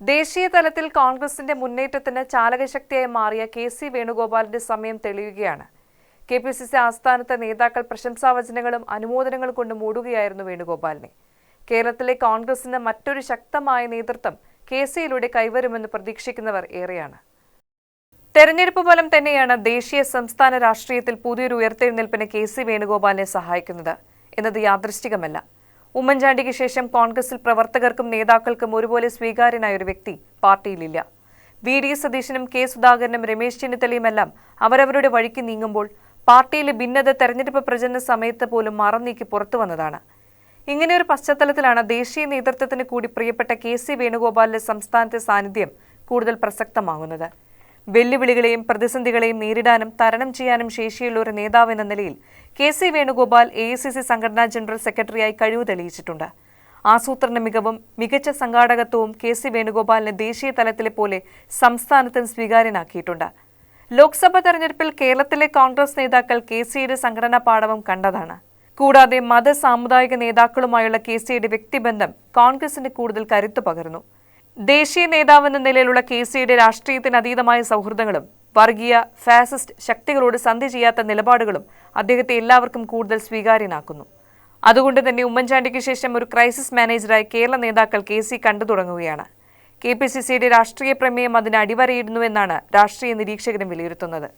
ദേശീയ തലത്തിൽ കോൺഗ്രസിന്റെ മുന്നേറ്റത്തിന് ചാലകശക്തിയായി മാറിയ കെ സി വേണുഗോപാലിന്റെ സമയം തെളിയുകയാണ്. കെ പി സി സി ആസ്ഥാനത്തെ നേതാക്കൾ പ്രശംസാവചനങ്ങളും അനുമോദനങ്ങളും കൊണ്ട് മൂടുകയായിരുന്നു വേണുഗോപാലിനെ. കേരളത്തിലെ കോൺഗ്രസിന് മറ്റൊരു ശക്തമായ നേതൃത്വം കെ സിയിലൂടെ കൈവരുമെന്ന് പ്രതീക്ഷിക്കുന്നവർ ഏറെയാണ്. തെരഞ്ഞെടുപ്പ് ഫലം തന്നെയാണ് ദേശീയ സംസ്ഥാന രാഷ്ട്രീയത്തിൽ പുതിയൊരു ഉയർത്തെഴുന്നേൽപ്പിന് കെ സി വേണുഗോപാലിനെ സഹായിക്കുന്നത്. എന്നത് യാദൃശ്ചികമല്ല. ഉമ്മൻചാണ്ടിക്ക് ശേഷം കോൺഗ്രസിൽ പ്രവർത്തകർക്കും നേതാക്കൾക്കും ഒരുപോലെ സ്വീകാര്യനായ ഒരു വ്യക്തി പാർട്ടിയിലില്ല. വി. ഡി. സതീശനും കെ. സുധാകരനും രമേശ് ചെന്നിത്തലയുമെല്ലാം അവരവരുടെ വഴിക്ക് നീങ്ങുമ്പോൾ പാർട്ടിയിലെ ഭിന്നത തെരഞ്ഞെടുപ്പ് പ്രചരണ സമയത്ത് പോലും മറന്നീക്കി പുറത്തു വന്നതാണ്. ഇങ്ങനെയൊരു പശ്ചാത്തലത്തിലാണ് ദേശീയ നേതൃത്വത്തിന് കൂടി പ്രിയപ്പെട്ട കെ. സി. വേണുഗോപാലിന്റെ സംസ്ഥാനത്തെ സാന്നിധ്യം കൂടുതൽ പ്രസക്തമാകുന്നത്. വെല്ലുവിളികളെയും പ്രതിസന്ധികളെയും നേരിടാനും തരണം ചെയ്യാനും ശേഷിയുള്ള ഒരു നേതാവ് എന്ന നിലയിൽ K C Venugopal A I C C സംഘടനാ ജനറൽ സെക്രട്ടറിയായി കഴിവ് തെളിയിച്ചിട്ടുണ്ട്. ആസൂത്രണ മികവും മികച്ച സംഘാടകത്വവും കെ സി വേണുഗോപാലിനെ ദേശീയ തലത്തിലെ പോലെ സംസ്ഥാനത്തും സ്വീകാര്യനാക്കിയിട്ടുണ്ട്. ലോക്സഭാ തെരഞ്ഞെടുപ്പിൽ കേരളത്തിലെ കോൺഗ്രസ് നേതാക്കൾ കെ സിയുടെ സംഘടനാ പാഠവും കണ്ടതാണ്. കൂടാതെ മത സാമുദായിക നേതാക്കളുമായുള്ള കെ സിയുടെ വ്യക്തിബന്ധം കോൺഗ്രസിന് കൂടുതൽ കരുത്തു പകർന്നു. ദേശീയ നേതാവെന്ന നിലയിലുള്ള കെ സിയുടെ രാഷ്ട്രീയത്തിന് അതീതമായ സൗഹൃദങ്ങളും വർഗീയ ഫാസിസ്റ്റ് ശക്തികളോട് സന്ധി ചെയ്യാത്ത നിലപാടുകളും അദ്ദേഹത്തെ എല്ലാവർക്കും കൂടുതൽ സ്വീകാര്യനാക്കുന്നു. അതുകൊണ്ട് തന്നെ ഉമ്മൻചാണ്ടിക്ക് ശേഷം ഒരു ക്രൈസിസ് മാനേജറായി കേരള നേതാക്കൾ കെ സി കണ്ടു തുടങ്ങുകയാണ്. കെ പി സി സിയുടെ രാഷ്ട്രീയ പ്രമേയം അതിന് അടിവരയിടുന്നുവെന്നാണ് രാഷ്ട്രീയ നിരീക്ഷകരും വിലയിരുത്തുന്നത്.